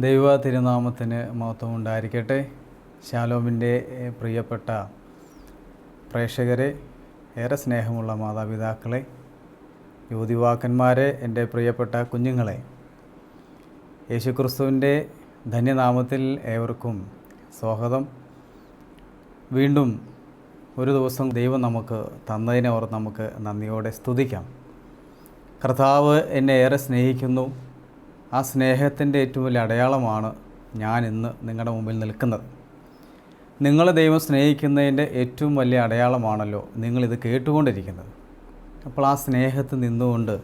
ദൈവ തിരുനാമത്തിന് മഹത്വം ഉണ്ടായിരിക്കട്ടെ ശാലോമിന്റെ പ്രിയപ്പെട്ട പ്രേക്ഷകരെ ഏറെ സ്നേഹമുള്ള മാതാപിതാക്കളെ യുവതിവാക്കന്മാരെ എന്റെ പ്രിയപ്പെട്ട കുഞ്ഞുങ്ങളെ യേശുക്രിസ്തുവിന്റെ ധന്യനാമത്തിൽ ഏവർക്കും സ്വാഗതം. വീണ്ടും ഒരു ദിവസം ദൈവം നമുക്ക് തന്നതിനെ ഓർത്ത് നമുക്ക് നന്ദിയോടെ സ്തുതിക്കാം. കർത്താവ് എന്നെ ഏറെ സ്നേഹിക്കുന്നു. ആ സ്നേഹത്തിന്റെ ഏറ്റവും വലിയ അടയാളമാണ് ഞാൻ ഇന്ന് നിങ്ങളുടെ മുമ്പിൽ നിൽക്കുന്നത്. നിങ്ങളെ ദൈവം സ്നേഹിക്കുന്നതിന്റെ ഏറ്റവും വലിയ അടയാളമാണല്ലോ നിങ്ങളിത് കേട്ടുകൊണ്ടിരിക്കുന്നത്. അപ്പോൾ ആ സ്നേഹത്ത് നിന്നുകൊണ്ട്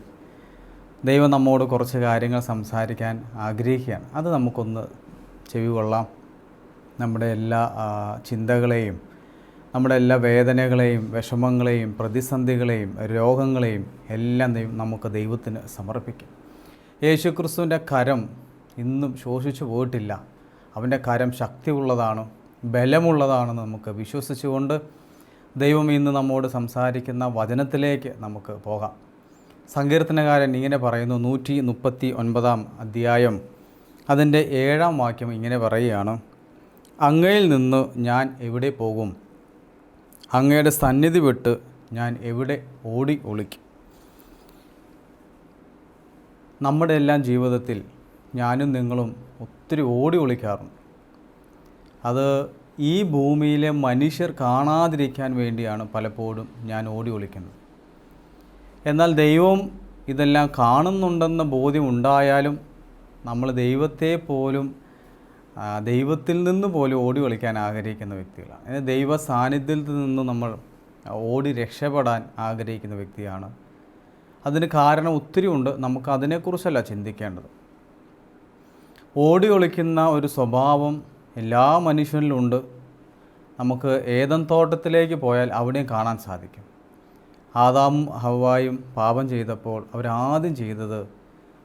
ദൈവം നമ്മോട് കുറച്ച് കാര്യങ്ങൾ സംസാരിക്കാൻ ആഗ്രഹിക്കുകയാണ്. അത് നമുക്കൊന്ന് ചെവി കൊള്ളാം. നമ്മുടെ എല്ലാ ചിന്തകളെയും നമ്മുടെ എല്ലാ വേദനകളെയും വിഷമങ്ങളെയും പ്രതിസന്ധികളെയും രോഗങ്ങളെയും എല്ലാം നമുക്ക് ദൈവത്തിന് സമർപ്പിക്കും. യേശുക്രിസ്തുവിന്റെ കരം ഇന്നും ശോഷിച്ചു പോയിട്ടില്ല. അവന്റെ കരം ശക്തിയുള്ളതാണ് ബലമുള്ളതാണെന്ന് നമുക്ക് വിശ്വസിച്ചുകൊണ്ട് ദൈവം ഇന്ന് നമ്മോട് സംസാരിക്കുന്ന വചനത്തിലേക്ക് നമുക്ക് പോകാം. സങ്കീർത്തനകാരൻ ഇങ്ങനെ പറയുന്നു നൂറ്റി മുപ്പത്തി ഒൻപതാം അധ്യായം അതിന്റെ ഏഴാം വാക്യം ഇങ്ങനെ പറയുകയാണ് അങ്ങയിൽ നിന്ന് ഞാൻ എവിടെ പോകും? അങ്ങയുടെ സന്നിധി വിട്ട് ഞാൻ എവിടെ ഓടി ഒളിക്കും? നമ്മുടെ എല്ലാം ജീവിതത്തിൽ ഞാനും നിങ്ങളും ഒത്തിരി ഓടി ഒളിക്കാറുണ്ട്. അത് ഈ ഭൂമിയിലെ മനുഷ്യർ കാണാതിരിക്കാൻ വേണ്ടിയാണ് പലപ്പോഴും ഞാൻ ഓടി ഒളിക്കുന്നത്. എന്നാൽ ദൈവം ഇതെല്ലാം കാണുന്നുണ്ടെന്ന ബോധ്യം ഉണ്ടായാലും നമ്മൾ ദൈവത്തെ പോലും ദൈവത്തിൽ നിന്ന് പോലും ഓടി ഒളിക്കാൻ ആഗ്രഹിക്കുന്ന വ്യക്തികളാണ്. ദൈവ സാന്നിധ്യത്തിൽ നിന്ന് നമ്മൾ ഓടി രക്ഷപ്പെടാൻ ആഗ്രഹിക്കുന്ന വ്യക്തിയാണ് അതിന് കാരണം ഒത്തിരി ഉണ്ട്. നമുക്ക് അതിനെക്കുറിച്ചല്ല ചിന്തിക്കേണ്ടത്. ഓടി ഒളിക്കുന്ന ഒരു സ്വഭാവം എല്ലാ മനുഷ്യനിലും ഉണ്ട് നമുക്ക് ഏതൻ തോട്ടത്തിലേക്ക് പോയാൽ അവിടെയും കാണാൻ സാധിക്കും. ആദാമും ഹവായും പാപം ചെയ്തപ്പോൾ അവരാദ്യം ചെയ്തത്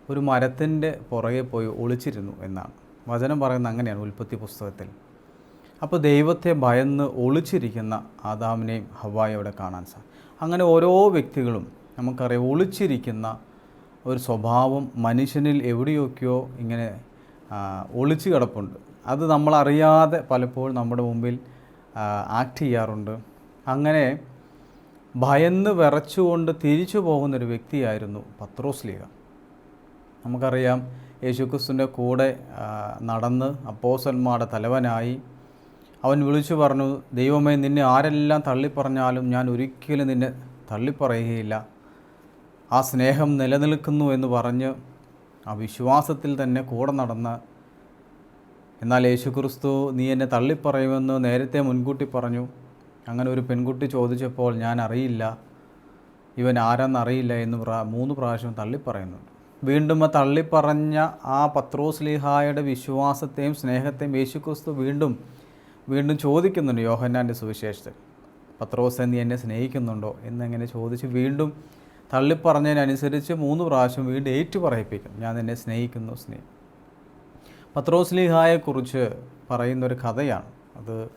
ഒരു മരത്തിന്റെ പുറകെ പോയി ഒളിച്ചിരുന്നു എന്നാണ്. വചനം പറയുന്നത് അങ്ങനെയാണ് ഉൽപ്പത്തി പുസ്തകത്തിൽ. അപ്പോൾ ദൈവത്തെ ഭയന്ന് ഒളിച്ചിരിക്കുന്ന ആദാമിനെയും ഹവായും അവിടെ കാണാൻ സാധിക്കും അങ്ങനെ ഓരോ വ്യക്തികളും നമുക്കറിയാം ഒളിച്ചിരിക്കുന്ന ഒരു സ്വഭാവം മനുഷ്യനിൽ എവിടെയൊക്കെയോ ഇങ്ങനെ ഒളിച്ചു കിടപ്പുണ്ട്. അത് നമ്മളറിയാതെ പലപ്പോഴും നമ്മുടെ മുമ്പിൽ ആക്ട് ചെയ്യാറുണ്ട്. അങ്ങനെ ഭയന്ന് വിറച്ചുകൊണ്ട് തിരിച്ചു പോകുന്നൊരു വ്യക്തിയായിരുന്നു പത്രോസ് ലീഗ. നമുക്കറിയാം യേശുക്രിസ്തുവിന്റെ കൂടെ നടന്ന് അപ്പോസന്മാരുടെ തലവനായി. അവൻ വിളിച്ചു പറഞ്ഞു ദൈവമേ നിന്നെ ആരെല്ലാം തള്ളിപ്പറഞ്ഞാലും ഞാൻ ഒരിക്കലും നിന്നെ തള്ളിപ്പറയുകയില്ല. ആ സ്നേഹം നിലനിൽക്കുന്നു എന്ന് പറഞ്ഞ് ആ വിശ്വാസത്തിൽ തന്നെ കൂടെ നടന്ന് എന്നാൽ യേശുക്രിസ്തു നീ എന്നെ തള്ളിപ്പറയുമെന്ന് നേരത്തെ മുൻകൂട്ടി പറഞ്ഞു. അങ്ങനെ ഒരു പെൺകുട്ടി ചോദിച്ചപ്പോൾ ഞാൻ അറിയില്ല. ഇവൻ ആരെന്നറിയില്ല എന്ന് പ്രാ മൂന്ന് പ്രാവശ്യം തള്ളിപ്പറയുന്നുണ്ട്. വീണ്ടും ആ തള്ളിപ്പറഞ്ഞ ആ പത്രോസ് ലീഹായുടെ വിശ്വാസത്തെയും സ്നേഹത്തെയും യേശുക്രിസ്തു വീണ്ടും വീണ്ടും ചോദിക്കുന്നുണ്ട് യോഹന്നാന്റെ സുവിശേഷത്തിൽ. പത്രോസ് നീ എന്നെ സ്നേഹിക്കുന്നുണ്ടോ? എന്നിങ്ങനെ ചോദിച്ച് വീണ്ടും തള്ളിപ്പറഞ്ഞതിനനുസരിച്ച് മൂന്ന് പ്രാവശ്യം വീണ്ടും ഏറ്റു പറയിപ്പിക്കും. ഞാൻ നിന്നെ സ്നേഹിക്കുന്നു സ്നേഹം. പത്രോസ്ലിഹായെക്കുറിച്ച് പറയുന്നൊരു കഥയാണ്. അത്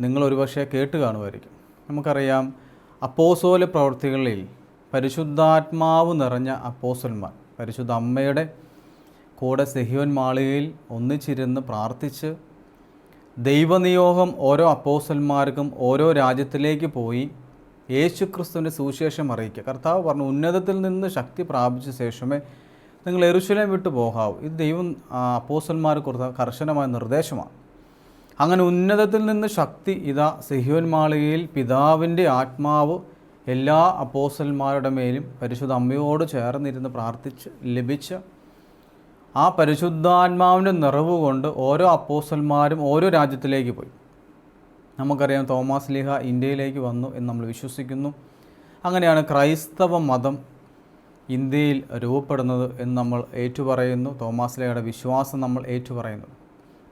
നിങ്ങൾ ഒരുപക്ഷെ കേട്ട് കാണുമായിരിക്കും. നമുക്കറിയാം അപ്പോസോല പ്രവൃത്തികളിൽ പരിശുദ്ധാത്മാവ് നിറഞ്ഞ അപ്പോസന്മാർ പരിശുദ്ധ അമ്മയുടെ കൂടെ സെഹിയോൻ മാളികയിൽ ഒന്നിച്ചിരുന്ന് പ്രാർത്ഥിച്ച് ദൈവനിയോഗം ഓരോ അപ്പോസന്മാർക്കും ഓരോ രാജ്യത്തിലേക്ക് പോയി യേശുക്രിസ്തുവിന്റെ സുവിശേഷം അറിയിക്കുക. കർത്താവ് പറഞ്ഞു ഉന്നതത്തിൽ നിന്ന് ശക്തി പ്രാപിച്ച ശേഷമേ നിങ്ങൾ എരുശലേം വിട്ടു പോകാവൂ. ഇത് ദൈവം അപ്പോസന്മാർ കൊടുത്ത കർശനമായ നിർദ്ദേശമാണ്. അങ്ങനെ ഉന്നതത്തിൽ നിന്ന് ശക്തി ഇതാ സിഹിയോൻ പിതാവിന്റെ ആത്മാവ് എല്ലാ അപ്പോസന്മാരുടെ മേലും പരിശുദ്ധ അമ്മയോട് ചേർന്നിരുന്ന് പ്രാർത്ഥിച്ച് ലഭിച്ച ആ പരിശുദ്ധാത്മാവിന്റെ നിറവ് കൊണ്ട് ഓരോ അപ്പോസന്മാരും ഓരോ രാജ്യത്തിലേക്ക് പോയി. നമുക്കറിയാം തോമാസ് ലീഹ ഇന്ത്യയിലേക്ക് വന്നു എന്ന് നമ്മൾ വിശ്വസിക്കുന്നു. അങ്ങനെയാണ് ക്രൈസ്തവ മതം ഇന്ത്യയിൽ രൂപപ്പെടുന്നത് എന്ന് നമ്മൾ ഏറ്റുപറയുന്നു. തോമാസ് ലീഹയുടെ വിശ്വാസം നമ്മൾ ഏറ്റുപറയുന്നു.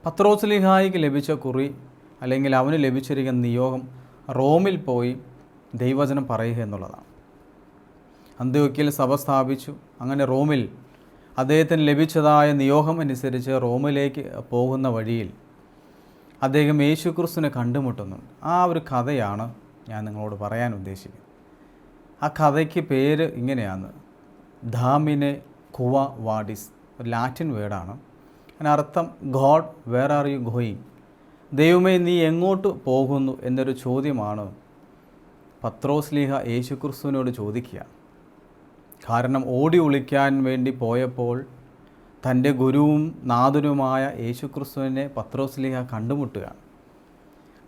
പത്രോസ് ലീഹായിക്ക് ലഭിച്ച കുറി അല്ലെങ്കിൽ അവന് ലഭിച്ചിരിക്കുന്ന നിയോഗം റോമിൽ പോയി ദൈവചനം പറയുക എന്നുള്ളതാണ്. അന്ത്യോക്കിയിൽ സഭ സ്ഥാപിച്ചു. അങ്ങനെ റോമിൽ അദ്ദേഹത്തിന് ലഭിച്ചതായ നിയോഗം അനുസരിച്ച് റോമിലേക്ക് പോകുന്ന വഴിയിൽ അദ്ദേഹം യേശു ക്രിസ്തുവിനെ കണ്ടുമുട്ടുന്നു. ആ ഒരു കഥയാണ് ഞാൻ നിങ്ങളോട് പറയാൻ ഉദ്ദേശിക്കുന്നത്. ആ കഥയ്ക്ക് പേര് ഇങ്ങനെയാണ്. ധാമിനെ കുവ വാഡിസ് ഒരു ലാറ്റിൻ വേർഡാണ്. അതിന് അർത്ഥം god where are you going? ദൈവമേ നീ എങ്ങോട്ട് പോകുന്നു? എന്നൊരു ചോദ്യമാണ് പത്രോസ്ലീഹ യേശുക്രിസ്തുവിനോട് ചോദിക്കുക. കാരണം ഓടി ഒളിക്കാൻ വേണ്ടി പോയപ്പോൾ തന്റെ ഗുരുവും നാഥനുമായ യേശുക്രിസ്തുവിനെ പത്രോസ്ലീഹ കണ്ടുമുട്ടുകയാണ്.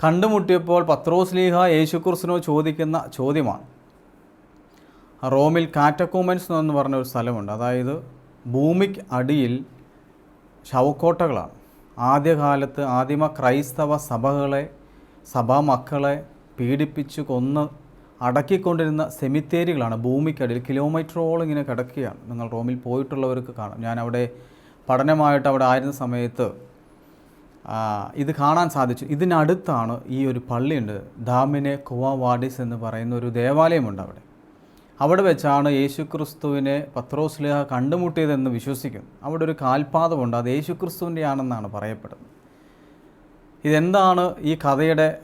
കണ്ടുമുട്ടിയപ്പോൾ പത്രോസ്ലീഹ യേശുക്രിസ്തുവിനോട് ചോദിക്കുന്ന ചോദ്യമാണ്. റോമിൽ കാറ്റക്കൂമൻസ് എന്ന് പറഞ്ഞ ഒരു സ്ഥലമുണ്ട്. അതായത് ഭൂമിക്ക് അടിയിൽ ശവക്കോട്ടകളാണ്. ആദ്യകാലത്ത് ആദിമ ക്രൈസ്തവ സഭകളെ സഭാ മക്കളെ പീഡിപ്പിച്ച് കൊന്ന് അടക്കിക്കൊണ്ടിരുന്ന സെമിത്തേരികളാണ് ഭൂമിക്കടിയിൽ കിലോമീറ്ററോളം ഇങ്ങനെ കിടക്കുകയാണ് നിങ്ങൾ റോമിൽ പോയിട്ടുള്ളവർക്ക് കാണാം. ഞാൻ അവിടെ പഠനമായിട്ട് അവിടെ ആയിരുന്ന സമയത്ത് ഇത് കാണാൻ സാധിച്ചു. ഇതിനടുത്താണ് ഈ ഒരു പള്ളിയുണ്ട്. ഡാമിനെ കുവാവാഡിസ് എന്ന് പറയുന്ന ഒരു ദേവാലയമുണ്ട് അവിടെ. അവിടെ വെച്ചാണ് യേശുക്രിസ്തുവിനെ പത്രോസ്ലേഹ കണ്ടുമുട്ടിയതെന്ന് വിശ്വസിക്കുന്നു. അവിടെ ഒരു കാൽപാദമുണ്ട്. അത് യേശുക്രിസ്തുവിന്റെയാണെന്നാണ് പറയപ്പെടുന്നത്. ഇതെന്താണ് ഈ കഥയുടെ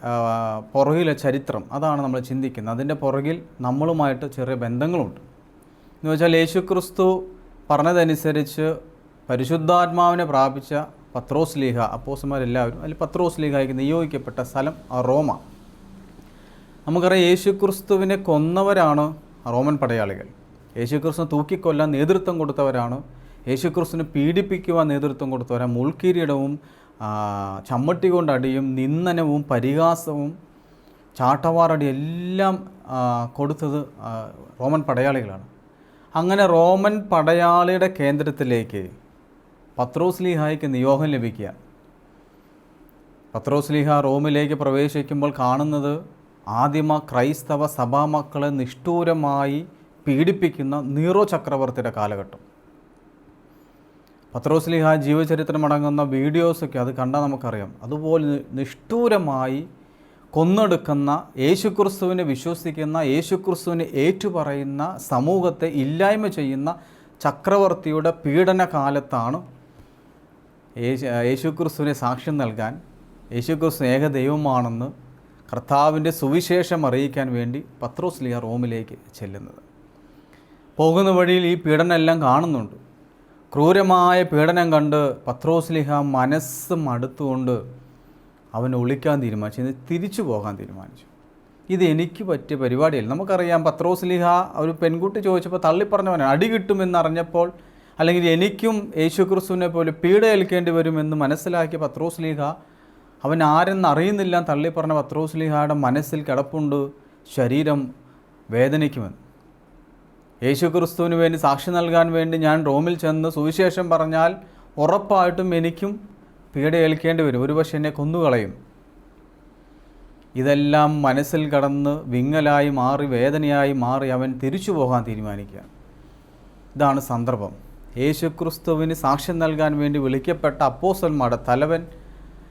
പുറകിലെ ചരിത്രം? അതാണ് നമ്മൾ ചിന്തിക്കുന്നത്. അതിന്റെ പുറകിൽ നമ്മളുമായിട്ട് ചെറിയ ബന്ധങ്ങളുണ്ട്. എന്ന് വെച്ചാൽ യേശു ക്രിസ്തു പറഞ്ഞതനുസരിച്ച് പരിശുദ്ധാത്മാവിനെ പ്രാപിച്ച പത്രോസ് ലീഹ അപ്പോസന്മാരെല്ലാവരും അതിൽ പത്രോസ് ലീഹയ്ക്ക് നിയോഗിക്കപ്പെട്ട സ്ഥലം റോമ. നമുക്കറിയാം യേശു ക്രിസ്തുവിനെ കൊന്നവരാണ് റോമൻ പടയാളികൾ. യേശു ക്രിസ്തു തൂക്കിക്കൊല്ലാൻ നേതൃത്വം കൊടുത്തവരാണ്. യേശുക്രിസ്തുവിനെ പീഡിപ്പിക്കുവാൻ നേതൃത്വം കൊടുത്തവരാണ്. മുൾക്കിരീടവും ചമ്മട്ടി കൊണ്ടടിയും നിന്ദനവും പരിഹാസവും ചാട്ടവാറടി എല്ലാം കൊടുത്തത് റോമൻ പടയാളികളാണ്. അങ്ങനെ റോമൻ പടയാളിയുടെ കേന്ദ്രത്തിലേക്ക് പത്രോസ് പത്രോസ്ലിഹായ്ക്ക് നിയോഗം ലഭിക്കുക. പത്രോസ് ലീഹ റോമിലേക്ക് പ്രവേശിക്കുമ്പോൾ കാണുന്നത് ആദിമ ക്രൈസ്തവ സഭാമക്കളെ നിഷ്ഠൂരമായി പീഡിപ്പിക്കുന്ന നീറോ ചക്രവർത്തിയുടെ കാലഘട്ടം. പത്രോസ്ലിഹ ജീവചരിത്രം ജീവചരിത്രമടങ്ങുന്ന വീഡിയോസൊക്കെ അത് കണ്ടാൽ നമുക്കറിയാം. അതുപോലെ നിഷ്ഠൂരമായി കൊന്നെടുക്കുന്ന യേശുക്രിസ്തുവിനെ വിശ്വസിക്കുന്ന യേശുക്രിസ്തുവിനെ ഏറ്റുപറയുന്ന സമൂഹത്തെ ഇല്ലായ്മ ചെയ്യുന്ന ചക്രവർത്തിയുടെ പീഡന കാലത്താണ് യേശു യേശുക്രിസ്തുവിനെ സാക്ഷ്യം നൽകാൻ യേശുക്രിസ്തു ഏക ദൈവമാണെന്ന് കർത്താവിന്റെ സുവിശേഷം അറിയിക്കാൻ വേണ്ടി പത്രോസ്ലിഹ റോമിലേക്ക് ചെല്ലുന്നത്. പോകുന്ന വഴിയിൽ ഈ പീഡനം എല്ലാം കാണുന്നുണ്ട്. ക്രൂരമായ പീഡനം കണ്ട് പത്രോസ്ലിഹ മനസ്സ് മടുത്തുകൊണ്ട് അവൻ ഒളിക്കാൻ തീരുമാനിച്ചു ഇത് തിരിച്ചു പോകാൻ തീരുമാനിച്ചു. ഇത് എനിക്ക് പറ്റിയ പരിപാടിയല്ല. നമുക്കറിയാം പത്രോസ്ലിഹ ഒരു പെൺകുട്ടി ചോദിച്ചപ്പോൾ തള്ളിപ്പറഞ്ഞവനാണ്. അടി കിട്ടുമെന്നറിഞ്ഞപ്പോൾ അല്ലെങ്കിൽ എനിക്കും യേശുക്രിസ്തുവിനെ പോലെ പീഡ ഏൽക്കേണ്ടി വരുമെന്ന് മനസ്സിലാക്കിയ പത്രോസ്ലിഹ അവൻ ആരെന്ന് അറിയുന്നില്ല തള്ളിപ്പറഞ്ഞ പത്രോസ്ലിഹയുടെ മനസ്സിൽ കിടപ്പുണ്ട് ശരീരം വേദനിക്കുമെന്ന്. യേശുക്രിസ്തുവിന് വേണ്ടി സാക്ഷി നൽകാൻ വേണ്ടി ഞാൻ റോമിൽ ചെന്ന് സുവിശേഷം പറഞ്ഞാൽ ഉറപ്പായിട്ടും എനിക്കും പീഡ ഏൽക്കേണ്ടി വരും. ഒരുപക്ഷെ എന്നെ കൊന്നുകളയും. ഇതെല്ലാം മനസ്സിൽ കടന്ന് വിങ്ങലായി മാറി വേദനയായി മാറി അവൻ തിരിച്ചു പോകാൻ തീരുമാനിക്കുക. ഇതാണ് സന്ദർഭം. യേശുക്രിസ്തുവിന് സാക്ഷ്യം നൽകാൻ വേണ്ടി വിളിക്കപ്പെട്ട അപ്പോസന്മാരുടെ തലവൻ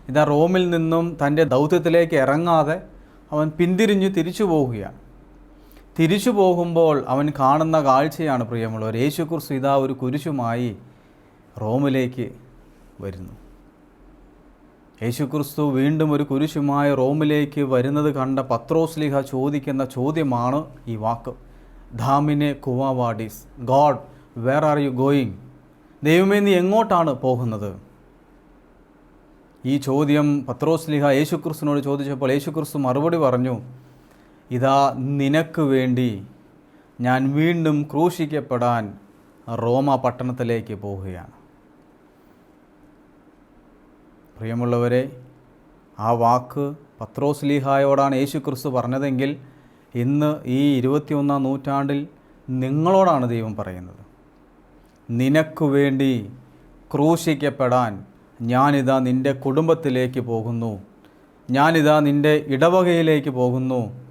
ഇതാ റോമിൽ നിന്നും തന്റെ ദൗത്യത്തിലേക്ക് ഇറങ്ങാതെ അവൻ പിന്തിരിഞ്ഞ് തിരിച്ചു പോവുകയാണ്. തിരിച്ചു പോകുമ്പോൾ അവൻ കാണുന്ന കാഴ്ചയാണ് പ്രിയമുള്ളവർ. യേശുക്രിസ്തു ഇതാ ഒരു കുരിശുമായി റോമിലേക്ക് വരുന്നു. യേശുക്രിസ്തു വീണ്ടും ഒരു കുരിശുമായി റോമിലേക്ക് വരുന്നത് കണ്ട പത്രോസ്ലിഹ ചോദിക്കുന്ന ചോദ്യമാണ് ഈ വാക്ക്. ധാമിനെ കുവാവാഡിസ് god where are you going? ദൈവമേ നീ എങ്ങോട്ടാണ് പോകുന്നത്? ഈ ചോദ്യം പത്രോസ്ലിഹ യേശുക്രിസ്തുവിനോട് ചോദിച്ചപ്പോൾ യേശുക്രിസ്തു മറുപടി പറഞ്ഞു ഇതാ നിനക്ക് വേണ്ടി ഞാൻ വീണ്ടും ക്രൂശിക്കപ്പെടാൻ റോമ പട്ടണത്തിലേക്ക് പോവുകയാണ്. പ്രിയമുള്ളവരെ ആ വാക്ക് പത്രോസ്ലീഹായോടാണ് യേശു ക്രിസ്തു പറഞ്ഞതെങ്കിൽ ഇന്ന് ഈ ഇരുപത്തിയൊന്നാം നൂറ്റാണ്ടിൽ നിങ്ങളോടാണ് ദൈവം പറയുന്നത്. നിനക്ക് വേണ്ടി ക്രൂശിക്കപ്പെടാൻ ഞാനിതാ നിന്റെ കുടുംബത്തിലേക്ക് പോകുന്നു. ഞാനിതാ നിന്റെ ഇടവകയിലേക്ക് പോകുന്നു.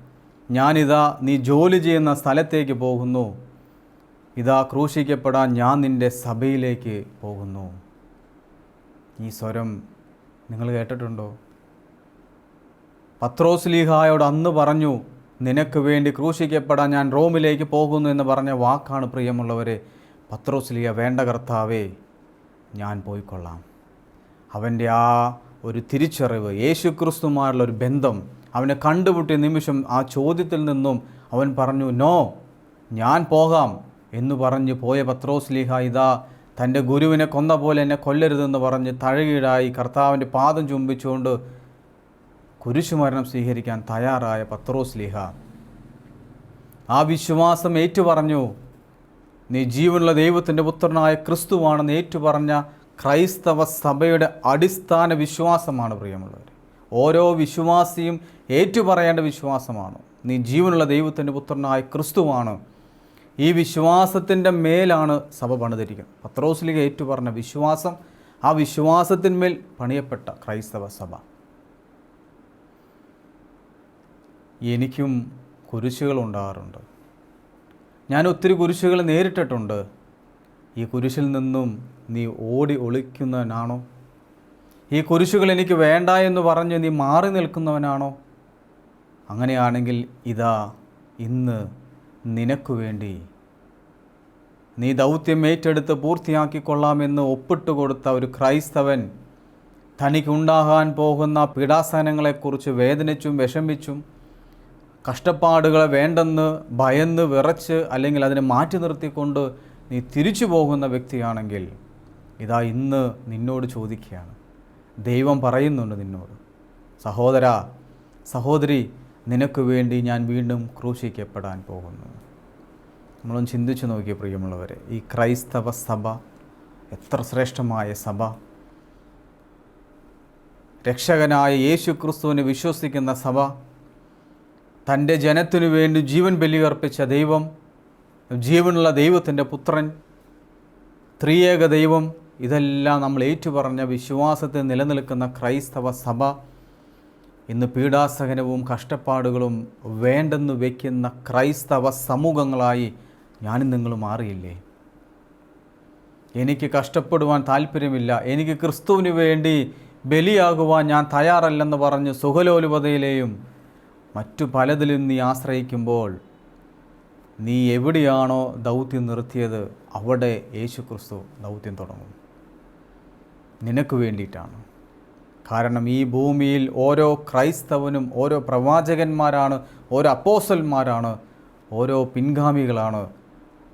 ഞാനിതാ നീ ജോലി ചെയ്യുന്ന സ്ഥലത്തേക്ക് പോകുന്നു. ഇതാ ക്രൂശിക്കപ്പെടാൻ ഞാൻ നിന്റെ സഭയിലേക്ക് പോകുന്നു. ഈ സ്വരം നിങ്ങൾ കേട്ടിട്ടുണ്ടോ? പത്രോസ്ലീഹായോട് അന്ന് പറഞ്ഞു നിനക്ക് വേണ്ടി ക്രൂശിക്കപ്പെടാൻ ഞാൻ റോമിലേക്ക് പോകുന്നു എന്ന് പറഞ്ഞ വാക്കാണ് പ്രിയമുള്ളവരെ. പത്രോസ്ലീഹ വേണ്ട കർത്താവേ ഞാൻ പോയിക്കൊള്ളാം. അവന്റെ ആ ഒരു തിരിച്ചറിവ് യേശുക്രിസ്തുമായുള്ള ഒരു ബന്ധം അവനെ കണ്ടുമുട്ടിയ നിമിഷം ആ ചോദ്യത്തിൽ നിന്നും അവൻ പറഞ്ഞു നോ ഞാൻ പോകാം എന്ന് പറഞ്ഞ് പോയ പത്രോസ് പത്രോസ്ലീഹ ഇതാ തന്റെ ഗുരുവിനെ കൊന്ന പോലെ എന്നെ കൊല്ലരുതെന്ന് പറഞ്ഞ് തഴകീടായി കർത്താവിന്റെ പാദം ചുംബിച്ചുകൊണ്ട് കുരിശുമരണം സ്വീകരിക്കാൻ തയ്യാറായ പത്രോസ് ലീഹ. ആ വിശ്വാസം ഏറ്റുപറഞ്ഞു നീ ജീവനുള്ള ദൈവത്തിന്റെ പുത്രനായ ക്രിസ്തുവാണെന്ന് ഏറ്റുപറഞ്ഞ ക്രൈസ്തവ സഭയുടെ അടിസ്ഥാന വിശ്വാസമാണ് പ്രിയമുള്ളവർ ഓരോ വിശ്വാസിയും ഏറ്റുപറയേണ്ട വിശ്വാസമാണ്. നീ ജീവനുള്ള ദൈവത്തിന്റെ പുത്രനായ ക്രിസ്തുവാണ്. ഈ വിശ്വാസത്തിന്റെ മേലാണ് സഭ പണിതിരിക്കുന്നത്. പത്രോസിലേക്ക് ഏറ്റുപറഞ്ഞ വിശ്വാസം ആ വിശ്വാസത്തിന്മേൽ പണിയപ്പെട്ട ക്രൈസ്തവ സഭ. എനിക്കും കുരിശുകൾ ഉണ്ടാകാറുണ്ട്. ഞാൻ ഒത്തിരി കുരിശുകൾ നേരിട്ടിട്ടുണ്ട്. ഈ കുരിശിൽ നിന്നും നീ ഓടി ഒളിക്കുന്നവനാണോ? ഈ കുരിശുകൾ എനിക്ക് വേണ്ട എന്ന് പറഞ്ഞ് നീ മാറി നിൽക്കുന്നവനാണോ? അങ്ങനെയാണെങ്കിൽ ഇതാ ഇന്ന് നിനക്കു വേണ്ടി നീ ദൗത്യം ഏറ്റെടുത്ത് പൂർത്തിയാക്കിക്കൊള്ളാമെന്ന് ഒപ്പിട്ട് കൊടുത്ത ഒരു ക്രൈസ്തവൻ തനിക്കുണ്ടാകാൻ പോകുന്ന പീഡാസനങ്ങളെക്കുറിച്ച് വേദനിച്ചും വിഷമിച്ചും കഷ്ടപ്പാടുകളെ വേണ്ടെന്ന് ഭയന്ന് വിറച്ച് അല്ലെങ്കിൽ അതിനെ മാറ്റി നിർത്തിക്കൊണ്ട് നീ തിരിച്ചു പോകുന്ന വ്യക്തിയാണെങ്കിൽ ഇതാ ഇന്ന് നിന്നോട് ചോദിക്കുകയാണ്. ദൈവം പറയുന്നുണ്ട് നിന്നോട്. സഹോദര സഹോദരി നിനക്ക് വേണ്ടി ഞാൻ വീണ്ടും ക്രൂശിക്കപ്പെടാൻ പോകുന്നു. നമ്മളൊന്ന് ചിന്തിച്ചു നോക്കിയ പ്രിയമുള്ളവരെ ഈ ക്രൈസ്തവ സഭ എത്ര ശ്രേഷ്ഠമായ സഭ. രക്ഷകനായ യേശു ക്രിസ്തുവിനെ വിശ്വസിക്കുന്ന സഭ. തന്റെ ജനത്തിനു വേണ്ടി ജീവൻ ബലിയർപ്പിച്ച ദൈവം ജീവനുള്ള ദൈവത്തിന്റെ പുത്രൻ ത്രിയേക ദൈവം. ഇതെല്ലാം നമ്മൾ ഏറ്റുപറഞ്ഞ വിശ്വാസത്തിൽ നിലനിൽക്കുന്ന ക്രൈസ്തവ സഭ. ഇന്ന് പീഡാസഹനവും കഷ്ടപ്പാടുകളും വേണ്ടെന്ന് വയ്ക്കുന്ന ക്രൈസ്തവ സമൂഹങ്ങളായി ഞാനും നിങ്ങൾ മാറിയില്ലേ? എനിക്ക് കഷ്ടപ്പെടുവാൻ താല്പര്യമില്ല. എനിക്ക് ക്രിസ്തുവിന് വേണ്ടി ബലിയാകുവാൻ ഞാൻ തയ്യാറല്ലെന്ന് പറഞ്ഞ് സുഖലോലുപതയിലെയും മറ്റു പലതിലും നീ ആശ്രയിക്കുമ്പോൾ നീ എവിടെയാണോ ദൗത്യം നിർത്തിയത് അവിടെ യേശു ക്രിസ്തു ദൗത്യം തുടങ്ങും. നിനക്ക് വേണ്ടിയിട്ടാണ്. കാരണം ഈ ഭൂമിയിൽ ഓരോ ക്രൈസ്തവനും ഓരോ പ്രവാചകന്മാരാണ് ഓരോ അപ്പോസന്മാരാണ് ഓരോ പിൻഗാമികളാണ്.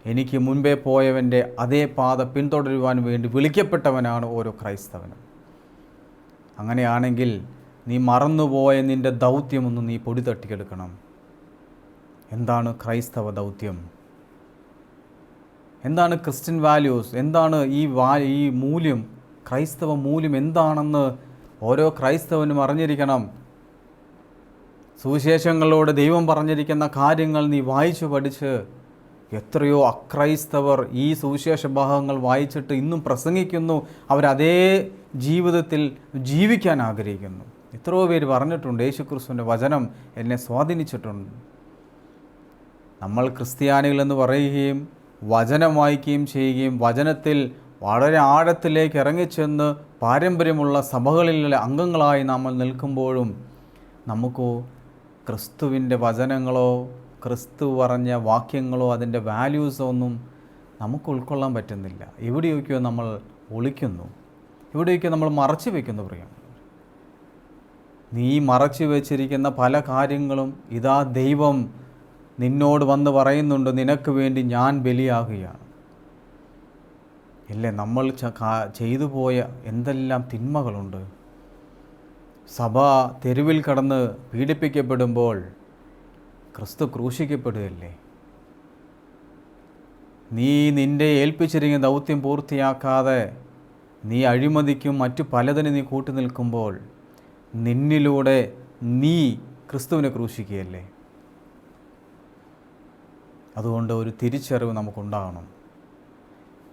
എനിക്ക് മുൻപേ പോയവന്റെ അതേ പാത പിന്തുടരുവാൻ വേണ്ടി വിളിക്കപ്പെട്ടവനാണ് ഓരോ ക്രൈസ്തവനും. അങ്ങനെയാണെങ്കിൽ നീ മറന്നുപോയ നിന്റെ ദൗത്യമൊന്ന് നീ പൊടി തട്ടിയെടുക്കണം എന്താണ് ക്രൈസ്തവ ദൗത്യം? എന്താണ് ക്രിസ്ത്യൻ വാല്യൂസ്? എന്താണ് ഈ വാ ഈ മൂല്യം? ക്രൈസ്തവ മൂല്യം എന്താണെന്ന് ഓരോ ക്രൈസ്തവനും അറിഞ്ഞിരിക്കണം. സുവിശേഷങ്ങളോട് ദൈവം പറഞ്ഞിരിക്കുന്ന കാര്യങ്ങൾ നീ വായിച്ചു പഠിച്ച് എത്രയോ അക്രൈസ്തവർ ഈ സുവിശേഷ ഭാഗങ്ങൾ വായിച്ചിട്ട് ഇന്നും പ്രസംഗിക്കുന്നു. അവരതേ ജീവിതത്തിൽ ജീവിക്കാൻ ആഗ്രഹിക്കുന്നു. എത്രയോ പേര് പറഞ്ഞിട്ടുണ്ട് യേശുക്രിസ്തുവിന്റെ വചനം എന്നെ സ്വാധീനിച്ചിട്ടുണ്ട്. നമ്മൾ ക്രിസ്ത്യാനികൾ എന്ന് പറയുകയും വചനം വായിക്കുകയും ചെയ്യുകയും വചനത്തിൽ വളരെ ആഴത്തിലേക്ക് ഇറങ്ങിച്ചെന്ന് പാരമ്പര്യമുള്ള സഭകളിലെ അംഗങ്ങളായി നമ്മൾ നിൽക്കുമ്പോഴും നമുക്ക് ക്രിസ്തുവിന്റെ വചനങ്ങളോ ക്രിസ്തു പറഞ്ഞ വാക്യങ്ങളോ അതിന്റെ വാല്യൂസോ ഒന്നും നമുക്ക് ഉൾക്കൊള്ളാൻ പറ്റുന്നില്ല. എവിടെയൊക്കെയോ നമ്മൾ ഒളിക്കുന്നു. എവിടെയൊക്കെയോ നമ്മൾ മറച്ചു വയ്ക്കുന്നു പ്രിയം. നീ മറച്ചു വെച്ചിരിക്കുന്ന പല കാര്യങ്ങളും ഇതാ ദൈവം നിന്നോട് വന്ന് പറയുന്നുണ്ട് നിനക്ക് വേണ്ടി ഞാൻ ബലിയാകുകയാണ്. ഇല്ലേ നമ്മൾ ചെയ്തു പോയ എന്തെല്ലാം തിന്മകളുണ്ട്. സഭ തെരുവിൽ കടന്ന് പീഡിപ്പിക്കപ്പെടുമ്പോൾ ക്രിസ്തു ക്രൂശിക്കപ്പെടുകയല്ലേ? നീ നിന്റെ ഏൽപ്പിച്ചിരിക്കുന്ന ദൗത്യം പൂർത്തിയാക്കാതെ നീ അഴിമതിക്കും മറ്റു പലതിനും നീ കൂട്ടി നിൽക്കുമ്പോൾ നിന്നിലൂടെ നീ ക്രിസ്തുവിനെ ക്രൂശിക്കുകയല്ലേ? അതുകൊണ്ട് ഒരു തിരിച്ചറിവ് നമുക്കുണ്ടാകണം.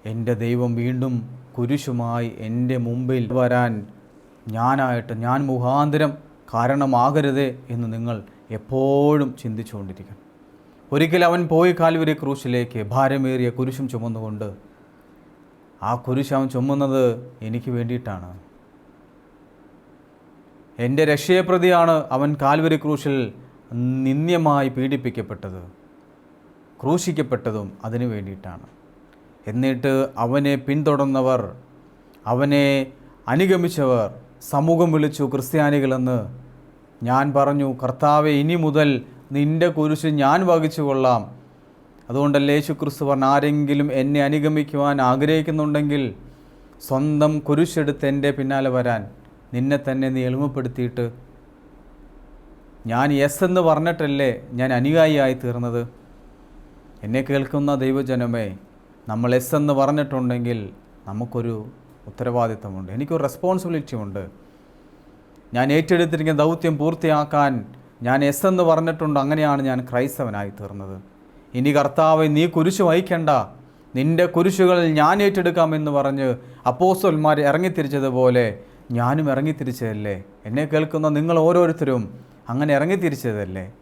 എന്റെ ദൈവം വീണ്ടും കുരിശുമായി എന്റെ മുമ്പിൽ വരാൻ ഞാനായിട്ട് ഞാൻ മുഖാന്തരം കാരണമാകരുതേ എന്ന് നിങ്ങൾ എപ്പോഴും ചിന്തിച്ചുകൊണ്ടിരിക്കണം. ഒരിക്കൽ അവൻ പോയി കാൽവരി ക്രൂശിലേക്ക് ഭാരമേറിയ കുരിശും ചുമന്നുകൊണ്ട് ആ കുരിശ് അവൻ ചുമന്നത് എനിക്ക് വേണ്ടിയിട്ടാണ്. എന്റെ രക്ഷയപ്രതിയാണ് അവൻ കാൽവരി ക്രൂശിൽ നിന്ദ്യമായി പീഡിപ്പിക്കപ്പെട്ടത് ക്രൂശിക്കപ്പെട്ടതും അതിനു വേണ്ടിയിട്ടാണ്. എന്നിട്ട് അവനെ പിന്തുടർന്നവർ അവനെ അനുഗമിച്ചവർ സമൂഹം വിളിച്ചു ക്രിസ്ത്യാനികളെന്ന് ഞാൻ പറഞ്ഞു കർത്താവെ ഇനി മുതൽ നിന്റെ കുരിശ് ഞാൻ വഹിച്ചു കൊള്ളാം. അതുകൊണ്ടല്ലേ യേശു ക്രിസ്തു പറഞ്ഞ ആരെങ്കിലും എന്നെ അനുഗമിക്കുവാൻ ആഗ്രഹിക്കുന്നുണ്ടെങ്കിൽ സ്വന്തം കുരിശെടുത്ത് എന്റെ പിന്നാലെ വരാൻ നിന്നെ തന്നെ നീ എളിമപ്പെടുത്തിയിട്ട്. ഞാൻ യെസ് എന്ന് പറഞ്ഞിട്ടല്ലേ ഞാൻ അനുയായിയായി തീർന്നത് എന്നെ കേൾക്കുന്ന ദൈവജനമേ നമ്മൾ എസ് എന്ന് പറഞ്ഞിട്ടുണ്ടെങ്കിൽ നമുക്കൊരു ഉത്തരവാദിത്തമുണ്ട്. എനിക്കൊരു റെസ്പോൺസിബിലിറ്റി ഉണ്ട്. ഞാൻ ഏറ്റെടുത്തിരിക്കുന്ന ദൗത്യം പൂർത്തിയാക്കാൻ ഞാൻ എസ് എന്ന് പറഞ്ഞിട്ടുണ്ട്. അങ്ങനെയാണ് ഞാൻ ക്രൈസ്തവനായി തീർന്നത്. ഇനി കർത്താവ് നീ കുരിശ് വഹിക്കണ്ട. നിന്റെ കുരിശുകൾ ഞാൻ ഏറ്റെടുക്കാമെന്ന് പറഞ്ഞ് അപ്പോസ്റ്റോന്മാർ ഇറങ്ങിത്തിരിച്ചതുപോലെ ഞാനും ഇറങ്ങിത്തിരിച്ചതല്ലേ? എന്നെ കേൾക്കുന്ന നിങ്ങൾ ഓരോരുത്തരും അങ്ങനെ ഇറങ്ങിത്തിരിച്ചതല്ലേ?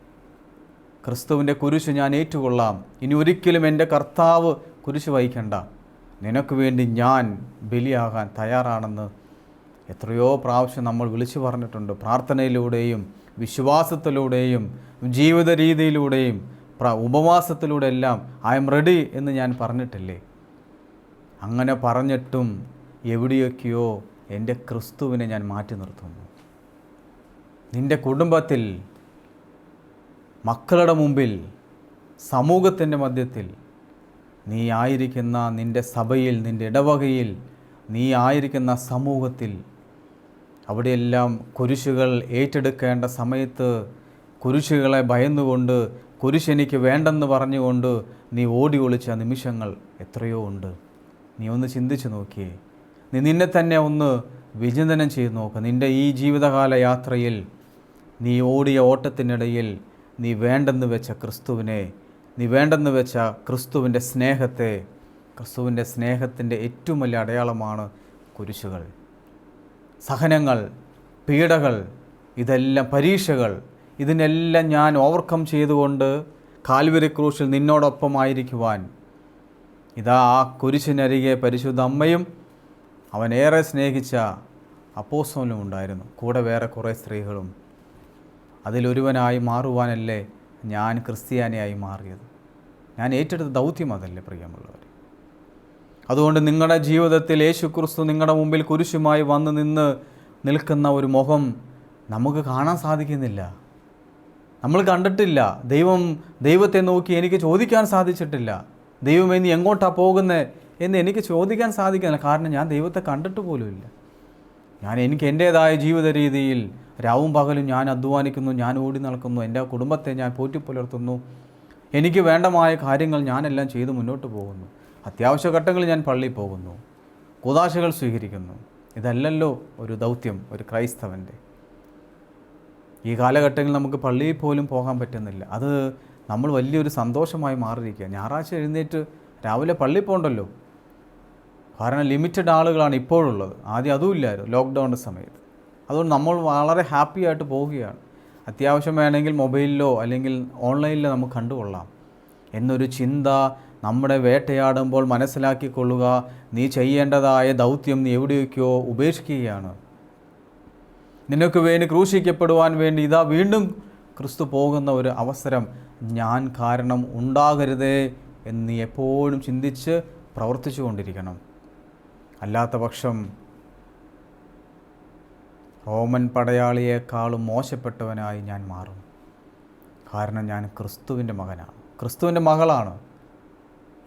ക്രിസ്തുവിന്റെ കുരിശ് ഞാൻ ഏറ്റുകൊള്ളാം. ഇനി ഒരിക്കലും എന്റെ കർത്താവ് കുരിശ് വഹിക്കണ്ട. നിനക്ക് വേണ്ടി ഞാൻ ബലിയാകാൻ തയ്യാറാണെന്ന് എത്രയോ പ്രാവശ്യം നമ്മൾ വിളിച്ചു പറഞ്ഞിട്ടുണ്ട്. പ്രാർത്ഥനയിലൂടെയും വിശ്വാസത്തിലൂടെയും ജീവിത രീതിയിലൂടെയും ഉപവാസത്തിലൂടെ എല്ലാം ഐ എം റെഡി എന്ന് ഞാൻ പറഞ്ഞിട്ടില്ലേ? അങ്ങനെ പറഞ്ഞിട്ടും എവിടെയൊക്കെയോ എന്റെ ക്രിസ്തുവിനെ ഞാൻ മാറ്റി നിർത്തുന്നു. നിന്റെ കുടുംബത്തിൽ മക്കളുടെ മുമ്പിൽ സമൂഹത്തിന്റെ മധ്യത്തിൽ നീ ആയിരിക്കുന്ന നിന്റെ സഭയിൽ നിന്റെ ഇടവകയിൽ നീ ആയിരിക്കുന്ന സമൂഹത്തിൽ അവിടെയെല്ലാം കുരിശുകൾ ഏറ്റെടുക്കേണ്ട സമയത്ത് കുരിശുകളെ ഭയന്നുകൊണ്ട് കുരിശെനിക്ക് വേണ്ടെന്ന് പറഞ്ഞുകൊണ്ട് നീ ഓടി ഒളിച്ച നിമിഷങ്ങൾ എത്രയോ ഉണ്ട്. നീ ഒന്ന് ചിന്തിച്ചു നോക്കിയേ. നീ നിന്നെ തന്നെ ഒന്ന് വിചിന്തനം ചെയ്ത് നോക്ക്. നിന്റെ ഈ ജീവിതകാല യാത്രയിൽ നീ ഓടിയ ഓട്ടത്തിനിടയിൽ നീ വേണ്ടെന്ന് വെച്ച ക്രിസ്തുവിനെ നീ വേണ്ടെന്ന് വെച്ച ക്രിസ്തുവിന്റെ സ്നേഹത്തെ ക്രിസ്തുവിന്റെ സ്നേഹത്തിന്റെ ഏറ്റവും വലിയ അടയാളമാണ് കുരിശുകൾ. സഹനങ്ങൾ പീഡകൾ ഇതെല്ലാം പരീക്ഷകൾ. ഇതിനെല്ലാം ഞാൻ ഓവർകം ചെയ്തുകൊണ്ട് കാൽവരി ക്രൂശിൽ നിന്നോടൊപ്പമായിരിക്കുവാൻ. ഇതാ ആ കുരിശിനരികെ പരിശുദ്ധ അമ്മയും അവനേറെ സ്നേഹിച്ച അപ്പോസോനും ഉണ്ടായിരുന്നു കൂടെ വേറെ കുറേ സ്ത്രീകളും. അതിലൊരുവനായി മാറുവാനല്ലേ ഞാൻ ക്രിസ്ത്യാനിയായി മാറിയത്. ഞാൻ ഏറ്റെടുത്ത ദൗത്യം അതല്ലേ പ്രിയമുള്ളവർ അതുകൊണ്ട് നിങ്ങളുടെ ജീവിതത്തിൽ യേശു ക്രിസ്തു നിങ്ങളുടെ മുമ്പിൽ കുരിശുമായി വന്ന് നിന്ന് നിൽക്കുന്ന ഒരു മുഖം നമുക്ക് കാണാൻ സാധിക്കുന്നില്ല. നമ്മൾ കണ്ടിട്ടില്ല. ദൈവം ദൈവത്തെ നോക്കി എനിക്ക് ചോദിക്കാൻ സാധിച്ചിട്ടില്ല. ദൈവമേ നീ എങ്ങോട്ടാണ് പോകുന്നത് എന്ന് എനിക്ക് ചോദിക്കാൻ സാധിക്കുന്നില്ല. കാരണം ഞാൻ ദൈവത്തെ കണ്ടിട്ട് പോലുമില്ല. ഞാൻ എനിക്ക് എന്റേതായ ജീവിത രീതിയിൽ രാവും പകലും ഞാൻ അധ്വാനിക്കുന്നു ഞാൻ ഓടി നടക്കുന്നു എന്റെ കുടുംബത്തെ ഞാൻ പോറ്റി പുലർത്തുന്നു. എനിക്ക് വേണ്ടമായ കാര്യങ്ങൾ ഞാനെല്ലാം ചെയ്ത് മുന്നോട്ട് പോകുന്നു. അത്യാവശ്യ ഘട്ടങ്ങളിൽ ഞാൻ പള്ളിയിൽ പോകുന്നു. കുതാശകൾ സ്വീകരിക്കുന്നു. ഇതല്ലല്ലോ ഒരു ദൗത്യം ഒരു ക്രൈസ്തവന്റെ. ഈ കാലഘട്ടങ്ങളിൽ നമുക്ക് പള്ളിയിൽ പോലും പോകാൻ പറ്റുന്നില്ല. അത് നമ്മൾ വലിയൊരു സന്തോഷമായി മാറിയിരിക്കുക ഞായറാഴ്ച എഴുന്നേറ്റ് രാവിലെ പള്ളിയിൽ പോകണ്ടല്ലോ. കാരണം ലിമിറ്റഡ് ആളുകളാണ് ഇപ്പോഴുള്ളത്. ആദ്യം അതുമില്ലായിരുന്നു. ലോക്ക്ഡൗണിന്റെ സമയത്ത്. അതുകൊണ്ട് നമ്മൾ വളരെ ഹാപ്പി ആയിട്ട് പോവുകയാണ്. അത്യാവശ്യം വേണമെങ്കിൽ മൊബൈലിലോ അല്ലെങ്കിൽ ഓൺലൈനിലോ നമുക്ക് കണ്ടുകൊള്ളാം എന്നൊരു ചിന്ത നമ്മുടെ വേട്ടയാടുമ്പോൾ മനസ്സിലാക്കിക്കൊള്ളുക നീ ചെയ്യേണ്ടതായ ദൗത്യം നീ എവിടെയൊക്കെയോ ഉപേക്ഷിക്കുകയാണ്. നിനക്ക് വേണ്ടി ക്രൂശിക്കപ്പെടുവാൻ വേണ്ടി ഇതാ വീണ്ടും ക്രിസ്തു പോകുന്ന ഒരു അവസരം ഞാൻ കാരണം ഉണ്ടാകരുതേ എന്ന് നീ എപ്പോഴും ചിന്തിച്ച് പ്രവർത്തിച്ചു കൊണ്ടിരിക്കണം അല്ലാത്ത പക്ഷം റോമൻ പടയാളിയേക്കാളും മോശപ്പെട്ടവനായി ഞാൻ മാറും. കാരണം ഞാൻ ക്രിസ്തുവിന്റെ മകനാണ്. ക്രിസ്തുവിന്റെ മകളാണ്.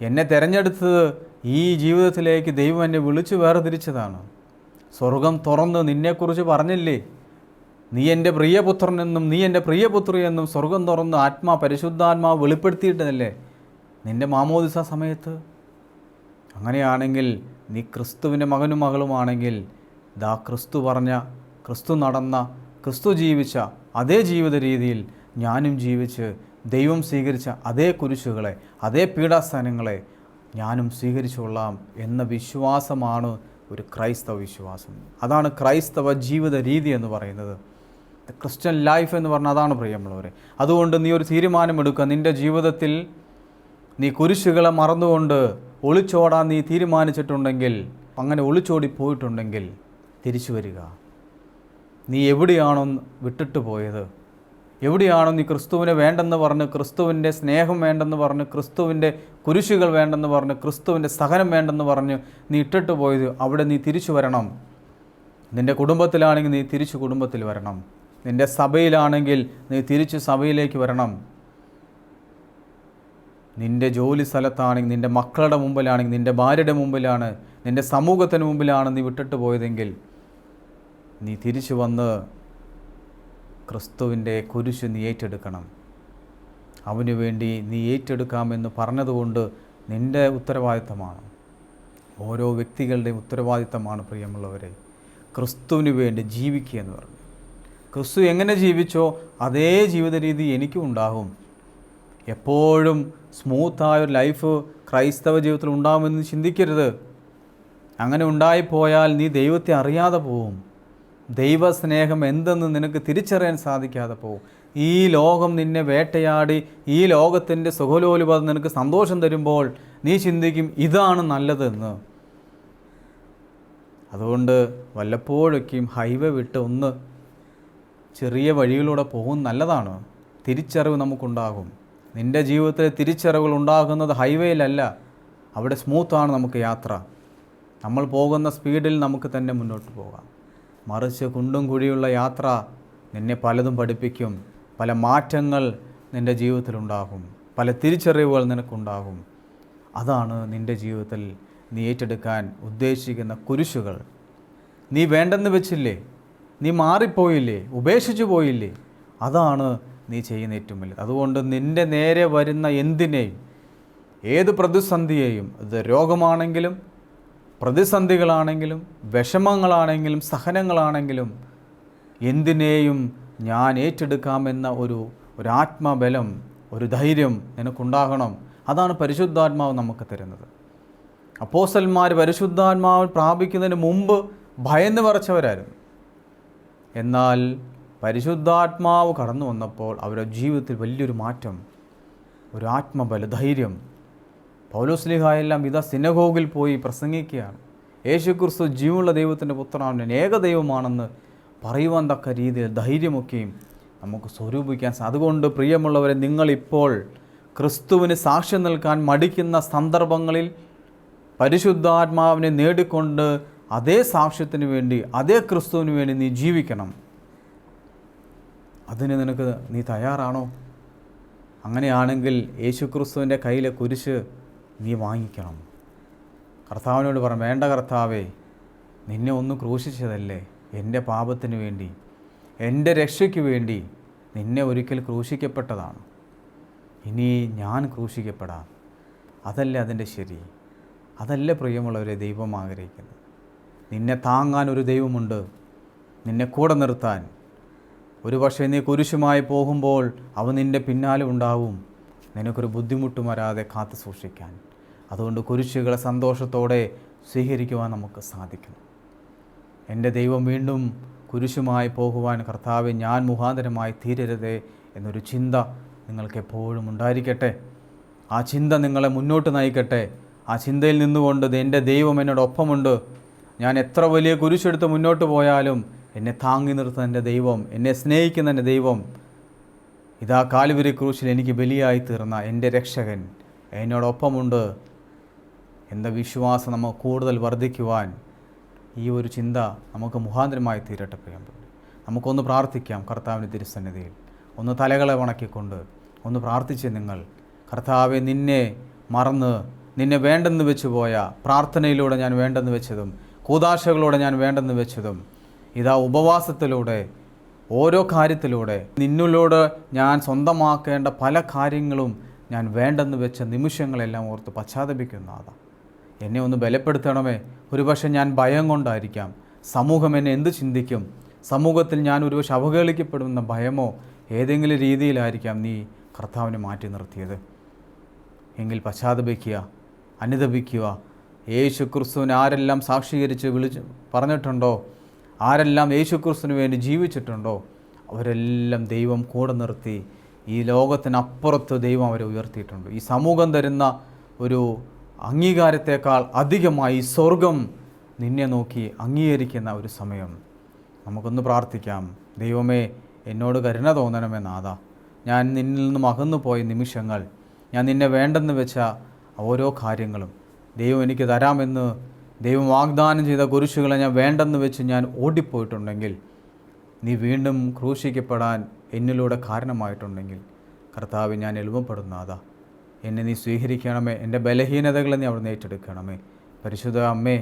എന്നെ തിരഞ്ഞെടുത്തത് ഈ ജീവിതത്തിലേക്ക് ദൈവം എന്നെ വിളിച്ചു വേർതിരിച്ചതാണ്. സ്വർഗം തുറന്ന് നിന്നെക്കുറിച്ച് പറഞ്ഞില്ലേ? നീ എന്റെ പ്രിയപുത്രനെന്നും നീ എന്റെ പ്രിയപുത്രി എന്നും സ്വർഗം തുറന്ന് ആത്മാ പരിശുദ്ധാത്മാവ് വെളിപ്പെടുത്തിയിട്ടതല്ലേ നിന്റെ മാമോദിസ സമയത്ത്? അങ്ങനെയാണെങ്കിൽ നീ ക്രിസ്തുവിന്റെ മകനും മകളുമാണെങ്കിൽ ദാ ക്രിസ്തു പറഞ്ഞ ക്രിസ്തു നടന്ന ക്രിസ്തു ജീവിച്ച അതേ ജീവിത രീതിയിൽ ഞാനും ജീവിച്ച് ദൈവം സ്വീകരിച്ച അതേ കുരിശുകളെ അതേ പീഡാസ്ഥാനങ്ങളെ ഞാനും സ്വീകരിച്ചുകൊള്ളാം എന്ന വിശ്വാസമാണ് ഒരു ക്രൈസ്തവ വിശ്വാസം. അതാണ് ക്രൈസ്തവ ജീവിത രീതി എന്ന് പറയുന്നത്. ക്രിസ്ത്യൻ ലൈഫ് എന്ന് പറഞ്ഞാൽ അതാണ് പ്രിയമുള്ളവരെ. അതുകൊണ്ട് നീ ഒരു തീരുമാനമെടുക്കുക. നിന്റെ ജീവിതത്തിൽ നീ കുരിശുകളെ മറന്നുകൊണ്ട് ഒളിച്ചോടാൻ നീ തീരുമാനിച്ചിട്ടുണ്ടെങ്കിൽ അങ്ങനെ ഒളിച്ചോടി പോയിട്ടുണ്ടെങ്കിൽ തിരിച്ചു വരിക. നീ എവിടെയാണോ വിട്ടിട്ട് പോയത്? എവിടെയാണോ നീ ക്രിസ്തുവിനെ വേണ്ടെന്ന് പറഞ്ഞ് ക്രിസ്തുവിന്റെ സ്നേഹം വേണ്ടെന്ന് പറഞ്ഞ് ക്രിസ്തുവിന്റെ കുരിശുകൾ വേണ്ടെന്ന് പറഞ്ഞ് ക്രിസ്തുവിന്റെ സഹനം വേണ്ടെന്ന് പറഞ്ഞ് നീ ഇട്ടിട്ട് പോയത് അവിടെ നീ തിരിച്ചു വരണം. നിന്റെ കുടുംബത്തിലാണെങ്കിൽ നീ തിരിച്ചു കുടുംബത്തിൽ വരണം. നിന്റെ സഭയിലാണെങ്കിൽ നീ തിരിച്ച് സഭയിലേക്ക് വരണം. നിന്റെ ജോലി സ്ഥലത്താണെങ്കിൽ നിന്റെ മക്കളുടെ മുമ്പിലാണെങ്കിൽ നിന്റെ ഭാര്യയുടെ മുമ്പിലാണ് നിന്റെ സമൂഹത്തിന് മുമ്പിലാണ് നീ വിട്ടിട്ട് പോയതെങ്കിൽ നീ തിരിച്ചു വന്ന് ക്രിസ്തുവിന്റെ കുരിശ് നീ ഏറ്റെടുക്കണം. അവന് വേണ്ടി നീ ഏറ്റെടുക്കാമെന്ന് പറഞ്ഞതുകൊണ്ട് നിന്റെ ഉത്തരവാദിത്തമാണ്. ഓരോ വ്യക്തികളുടെയും ഉത്തരവാദിത്തമാണ് പ്രിയമുള്ളവരെ. ക്രിസ്തുവിന് വേണ്ടി ജീവിക്കുക എന്ന് പറഞ്ഞു. ക്രിസ്തു എങ്ങനെ ജീവിച്ചോ അതേ ജീവിത രീതി എനിക്കും ഉണ്ടാകും. എപ്പോഴും സ്മൂത്തായ ഒരു ലൈഫ് ക്രൈസ്തവ ജീവിതത്തിൽ ഉണ്ടാകുമെന്ന് ചിന്തിക്കരുത്. അങ്ങനെ ഉണ്ടായിപ്പോയാൽ നീ ദൈവത്തെ അറിയാതെ പോവും. ദൈവസ്നേഹം എന്തെന്ന് നിനക്ക് തിരിച്ചറിയാൻ സാധിക്കാതെ പോകും ഈ ലോകം നിന്നെ വേട്ടയാടി ഈ ലോകത്തിന്റെ സുഖലോലുപത നിനക്ക് സന്തോഷം തരുമ്പോൾ നീ ചിന്തിക്കും ഇതാണ് നല്ലതെന്ന്. അതുകൊണ്ട് വല്ലപ്പോഴൊക്കെയും ഹൈവേ വിട്ട് ഒന്ന് ചെറിയ വഴിയിലൂടെ പോകും നല്ലതാണ്. തിരിച്ചറിവ് നമുക്കുണ്ടാകും. നിന്റെ ജീവിതത്തിലെ തിരിച്ചറിവുകൾ ഉണ്ടാകുന്നത് ഹൈവേയിലല്ല അവിടെ സ്മൂത്താണ് നമുക്ക് യാത്ര. നമ്മൾ പോകുന്ന സ്പീഡിൽ നമുക്ക് തന്നെ മുന്നോട്ട് പോകാം. മറിച്ച് കുണ്ടും കുഴിയുള്ള യാത്ര നിന്നെ പലതും പഠിപ്പിക്കും. പല മാറ്റങ്ങൾ നിന്റെ ജീവിതത്തിലുണ്ടാകും. പല തിരിച്ചറിവുകൾ നിനക്കുണ്ടാകും. അതാണ് നിന്റെ ജീവിതത്തിൽ നീ ഏറ്റെടുക്കാൻ ഉദ്ദേശിക്കുന്ന കുരിശുകൾ. നീ വേണ്ടെന്ന് വെച്ചില്ലേ? നീ മാറിപ്പോയില്ലേ? ഉപേക്ഷിച്ചു പോയില്ലേ? അതാണ് നീ ചെയ്യുന്ന ഏറ്റവും വലുത്. അതുകൊണ്ട് നിന്റെ നേരെ വരുന്ന എന്തിനേയും ഏത് പ്രതിസന്ധിയെയും ഇത് രോഗമാണെങ്കിലും പ്രതിസന്ധികളാണെങ്കിലും വിഷമങ്ങളാണെങ്കിലും സഹനങ്ങളാണെങ്കിലും എന്തിനേയും ഞാൻ ഏറ്റെടുക്കാമെന്ന ഒരു ഒരാത്മബലം ഒരു ധൈര്യം നിനക്കുണ്ടാകണം. അതാണ് പരിശുദ്ധാത്മാവ് നമുക്ക് തരുന്നത്. അപ്പോസന്മാർ പരിശുദ്ധാത്മാവ് പ്രാപിക്കുന്നതിന് മുമ്പ് ഭയന്ന് പറച്ചവരായിരുന്നു എന്നാൽ പരിശുദ്ധാത്മാവ് കടന്നു വന്നപ്പോൾ അവരുടെ ജീവിതത്തിൽ വലിയൊരു മാറ്റം ഒരു ആത്മബല ധൈര്യം പൗലോസ്ലിഹായെല്ലാം ഇതാ സിനഗോഗിൽ പോയി പ്രസംഗിക്കുകയാണ്. യേശുക്രിസ്തു ജീവുള്ള ദൈവത്തിന്റെ പുത്രനാണ്. ഞാൻ ഏകദൈവമാണെന്ന് പറയുവാൻ തക്ക രീതിയിൽ ധൈര്യമൊക്കെയും നമുക്ക് സ്വരൂപിക്കാൻ അതുകൊണ്ട് പ്രിയമുള്ളവരെ നിങ്ങളിപ്പോൾ ക്രിസ്തുവിന് സാക്ഷ്യം നിൽക്കാൻ മടിക്കുന്ന സന്ദർഭങ്ങളിൽ പരിശുദ്ധാത്മാവിനെ നേടിക്കൊണ്ട് അതേ സാക്ഷ്യത്തിന് വേണ്ടി അതേ ക്രിസ്തുവിന് വേണ്ടി നീ ജീവിക്കണം. അതിന് നിനക്ക് നീ തയ്യാറാണോ? അങ്ങനെയാണെങ്കിൽ യേശുക്രിസ്തുവിന്റെ കയ്യിലെ കുരിശ് നീ വാങ്ങിക്കണം. കർത്താവിനോട് പറ വേണ്ട കർത്താവേ നിന്നെ ഒന്ന് ക്രൂശിച്ചതല്ലേ? എന്റെ പാപത്തിന് വേണ്ടി എന്റെ രക്ഷയ്ക്ക് വേണ്ടി നിന്നെ ഒരിക്കൽ ക്രൂശിക്കപ്പെട്ടതാണ്. ഇനി ഞാൻ ക്രൂശിക്കപ്പെടാം. അതല്ലേ അതിന്റെ ശരി? അതല്ലേ പ്രിയമുള്ളവരെ ദൈവം ആഗ്രഹിക്കുന്നത്. നിന്നെ താങ്ങാൻ ഒരു ദൈവമുണ്ട്. നിന്നെ കൂടെ നിർത്താൻ. ഒരു പക്ഷേ നീ കുരിശുമായി പോകുമ്പോൾ അവൻ നിന്റെ പിന്നാലെ ഉണ്ടാവും. നിനക്കൊരു ബുദ്ധിമുട്ടും വരാതെ കാത്തു സൂക്ഷിക്കാൻ അതുകൊണ്ട് കുരിശുകളെ സന്തോഷത്തോടെ സ്വീകരിക്കുവാൻ നമുക്ക് സാധിക്കണം എന്റെ ദൈവം വീണ്ടും കുരിശുമായി പോകുവാൻ കർത്താവ് ഞാൻ മുഖാന്തരമായി തീരരുതേ എന്നൊരു ചിന്ത നിങ്ങൾക്ക് എപ്പോഴും ഉണ്ടായിരിക്കട്ടെ. ആ ചിന്ത നിങ്ങളെ മുന്നോട്ട് നയിക്കട്ടെ. ആ ചിന്തയിൽ നിന്നുകൊണ്ട് എന്റെ ദൈവം എന്നോടൊപ്പമുണ്ട്. ഞാൻ എത്ര വലിയ കുരിശെടുത്ത് മുന്നോട്ട് പോയാലും എന്നെ താങ്ങി നിർത്തുന്ന എന്റെ ദൈവം എന്നെ സ്നേഹിക്കുന്ന എന്റെ ദൈവം ഇതാ കാലുവരി ക്രൂശിൽ എനിക്ക് ബലിയായി തീർന്ന എന്റെ രക്ഷകൻ എന്നോടൊപ്പമുണ്ട്. എന്ന വിശ്വാസം നമുക്ക് കൂടുതൽ വർദ്ധിക്കുവാൻ ഈ ഒരു ചിന്ത നമുക്ക് മുഖാന്തരമായി തീരട്ടെ പ്രിയമ്പോൾ നമുക്കൊന്ന് പ്രാർത്ഥിക്കാം കർത്താവിന്റെ തിരുസന്നിധിയിൽ. ഒന്ന് തലകളെ വണക്കിക്കൊണ്ട് ഒന്ന് പ്രാർത്ഥിച്ച് നിങ്ങൾ കർത്താവെ നിന്നെ മറന്ന് നിന്നെ വേണ്ടെന്ന് വെച്ച് പോയ പ്രാർത്ഥനയിലൂടെ ഞാൻ വേണ്ടെന്ന് വെച്ചതും കൂതാശകളോടെ ഞാൻ വേണ്ടെന്ന് വെച്ചതും ഇതാ ഉപവാസത്തിലൂടെ ഓരോ കാര്യത്തിലൂടെ നിന്നിലൂടെ ഞാൻ സ്വന്തമാക്കേണ്ട പല കാര്യങ്ങളും ഞാൻ വേണ്ടെന്ന് വെച്ച നിമിഷങ്ങളെല്ലാം ഓർത്ത് പശ്ചാത്തപിക്കുന്ന എന്നെ ഒന്ന് ബലപ്പെടുത്തണമേ. ഒരുപക്ഷെ ഞാൻ ഭയം കൊണ്ടായിരിക്കാം. സമൂഹം എന്നെ എന്ത് ചിന്തിക്കും? സമൂഹത്തിൽ ഞാൻ ഒരുപക്ഷെ അവഹേളിക്കപ്പെടുന്ന ഭയമോ ഏതെങ്കിലും രീതിയിലായിരിക്കാം നീ കർത്താവിനെ മാറ്റി നിർത്തിയത്. എങ്കിൽ പശ്ചാത്തപിക്കുക അനുദപിക്കുക. യേശു ക്രിസ്തുവിന് ആരെല്ലാം സാക്ഷീകരിച്ച് വിളിച്ച് പറഞ്ഞിട്ടുണ്ടോ? ആരെല്ലാം യേശു ക്രിസ്തുവിന് വേണ്ടി ജീവിച്ചിട്ടുണ്ടോ? അവരെല്ലാം ദൈവം കൂടെ നിർത്തി. ഈ ലോകത്തിനപ്പുറത്ത് ദൈവം അവരെ ഉയർത്തിയിട്ടുണ്ട്. ഈ സമൂഹം തരുന്ന ഒരു അംഗീകാരത്തേക്കാൾ അധികമായി സ്വർഗം നിന്നെ നോക്കി അംഗീകരിക്കുന്ന ഒരു സമയം. നമുക്കൊന്ന് പ്രാർത്ഥിക്കാം. ദൈവമേ എന്നോട് കരുണ തോന്നണമേ നാഥ. ഞാൻ നിന്നിൽ നിന്നും അകന്നു പോയ നിമിഷങ്ങൾ ഞാൻ നിന്നെ വേണ്ടെന്ന് വെച്ച ഓരോ കാര്യങ്ങളും ദൈവം എനിക്ക് തരാമെന്ന് ദൈവം വാഗ്ദാനം ചെയ്ത കുരിശുകളെ ഞാൻ വേണ്ടെന്ന് വെച്ച് ഞാൻ ഓടിപ്പോയിട്ടുണ്ടെങ്കിൽ നീ വീണ്ടും ക്രൂശിക്കപ്പെടാൻ എന്നിലൂടെ കാരണമായിട്ടുണ്ടെങ്കിൽ കർത്താവ് ഞാൻ എളുപ്പപ്പെടുന്ന അതാ എന്നെ നീ സ്വീകരിക്കണമേ. എന്റെ ബലഹീനതകളെ നീ അവിടുന്ന് ഏറ്റെടുക്കണമേ. പരിശുദ്ധ അമ്മേ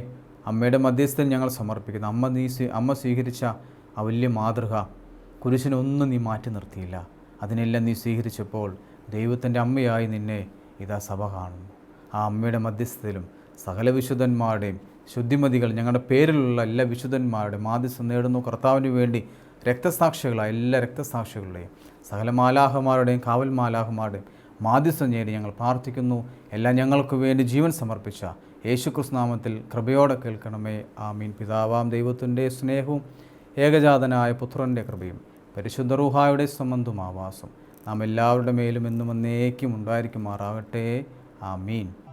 അമ്മയുടെ മധ്യസ്ഥൻ ഞങ്ങൾ സമർപ്പിക്കുന്നു. അമ്മ നീ അമ്മ സ്വീകരിച്ച ആ വലിയ മാതൃക കുരിശിനൊന്നും നീ മാറ്റി നിർത്തിയില്ല. അതിനെല്ലാം നീ സ്വീകരിച്ചപ്പോൾ ദൈവത്തിന്റെ അമ്മയായി നിന്നെ ഇതാ സഭ കാണുന്നു. ആ അമ്മയുടെ മധ്യസ്ഥതയിലും സകല വിശുദ്ധന്മാരുടെയും ശുദ്ധിമതികൾ ഞങ്ങളുടെ പേരിലുള്ള എല്ലാ വിശുദ്ധന്മാരുടെയും മാധ്യസ്ഥം നേടുന്നു. കർത്താവിന് വേണ്ടി രക്തസാക്ഷികളായ എല്ലാ രക്തസാക്ഷികളുടെയും സകല മാലാഹമാരുടെയും കാവൽ മാലാഹമാരുടെയും മാധ്യസ്ഥം ഞങ്ങൾ പ്രാർത്ഥിക്കുന്നു. എല്ലാം ഞങ്ങൾക്ക് വേണ്ടി ജീവൻ സമർപ്പിച്ച യേശുക്രിസ്തു നാമത്തിൽ കൃപയോടെ കേൾക്കണമേ. ആമീൻ. പിതാവാം ദൈവത്തിന്റെ സ്നേഹവും ഏകജാതനായ പുത്രന്റെ കൃപയും പരിശുദ്ധ റൂഹായുടെ സംബന്ധം ആവാസം. നാം എല്ലാവരുടെ മേലും എന്നും എന്നേക്കും ഉണ്ടായിരിക്കുമാറാകട്ടെ. ആമീൻ.